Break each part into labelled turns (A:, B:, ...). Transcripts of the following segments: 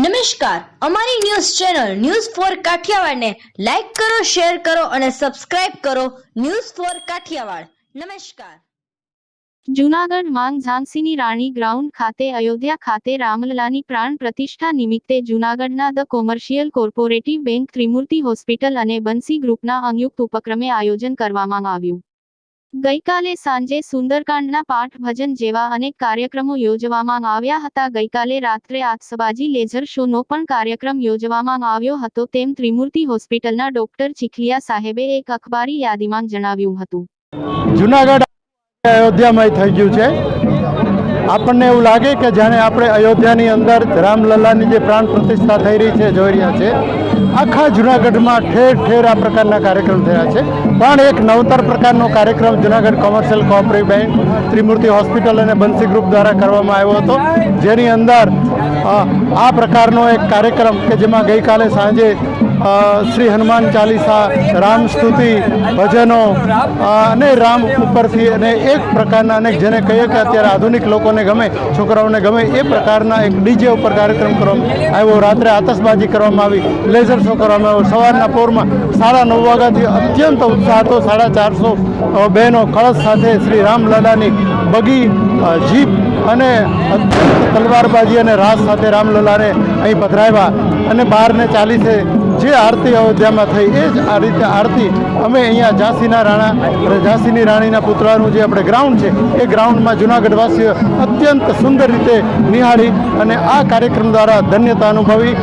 A: નમસ્કાર. અમારી news channel news four કાઠિયાવાડને લાઈક કરો, શેર કરો અને સબસ્ક્રાઇબ કરો ન્યૂઝ ફોર કાઠિયાવાડ. નમસ્કાર.
B: જૂનાગઢ માંગ ઝાંસીની રાણી ગ્રાઉન્ડ ખાતે અયોધ્યા ખાતે રામલલાની પ્રાણ પ્રતિષ્ઠા નિમિત્તે જૂનાગઢના the commercial corporative bank Trimurti hospital અને બંસી ગ્રુપના સંયુક્ત ઉપક્રમે આયોજન કરવામાં આવ્યું. ગઈકાલે સાંજે સુંદરકાંડના પાઠ ભજન જેવા અનેક કાર્યક્રમો યોજવામાં આવ્યા હતા. ગઈકાલે રાત્રે આતસબાજી લેઝર શોનો પણ કાર્યક્રમ યોજવામાં આવ્યો હતો. તેમ ત્રિમૂર્તિ હોસ્પિટલના ડોક્ટર ચીખલિયા સાહેબે એક અખબારી યાદીમાં જણાવ્યું હતું.
C: જુનાગઢ અયોધ્યામય થઈ ગયું છે. આપણને એવું લાગે કે જાણે આપણે અયોધ્યાની અંદર રામલલ્લાની જે પ્રાણ પ્રતિષ્ઠા થઈ રહી છે, જોઈ રહ્યા છે, આખા જુનાગઢમાં ઠેર ઠેર આ પ્રકારના કાર્યક્રમ થયા છે. પણ એક નવતર પ્રકારનો કાર્યક્રમ Junagadh commercial cooperative bank, Trimurti hospital અને બંસી ગ્રુપ દ્વારા કરવામાં આવ્યો હતો. જેની અંદર આ પ્રકારનો એક કાર્યક્રમ કે જેમાં ગઈકાલે સાંજે શ્રી હનુમાન ચાલીસા રામ સ્તુતિ ભજનો અને રામ ઉપરથી અને એક પ્રકારના અને જેને કહીએ કે અત્યારે આધુનિક લોકોને ગમે છોકરાઓને ગમે એ પ્રકારના એક ડીજે ઉપર કાર્યક્રમ કરવામાં આવ્યો. રાત્રે આતશબાજી કરવામાં આવી લેઝર શો કરવામાં આવ્યો. સવારના પોરમાં સાડા નવ વાગ્યાથી અત્યંત ઉત્સાહ હતો. સાડા ચારસો બહેનો કળશ સાથે શ્રી રામલલાની બગી અ, જીપ અને તલવારબાજી અને રાસ સાથે રામલલાને અહીં પધરાવ્યા અને બારને ચાલીસે જે આરતી અયોધ્યામાં થઈ, એ જ આ રીતે આરતી અમે અહીંયા ઝાંસીના રાણા ઝાંસીની રાણીના પુતળાનું જે આપણે ગ્રાઉન્ડ છે, એ ગ્રાઉન્ડમાં જુનાગઢવાસીઓ અત્યંત સુંદર રીતે નિહાળી અને આ કાર્યક્રમ દ્વારા ધન્યતા અનુભવી.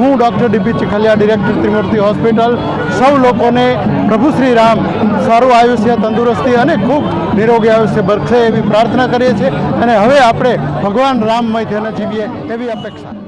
C: હું doctor DP Chikhaliya, director Trimurti hospital, સૌ લોકોને પ્રભુ શ્રી રામ, સારું આયુષ્ય, તંદુરસ્તી અને ખૂબ નિરોગી આયુષ્ય બરખે એવી પ્રાર્થના કરીએ છીએ. અને હવે આપણે ભગવાન રામમય તેને જીવીએ એવી અપેક્ષા.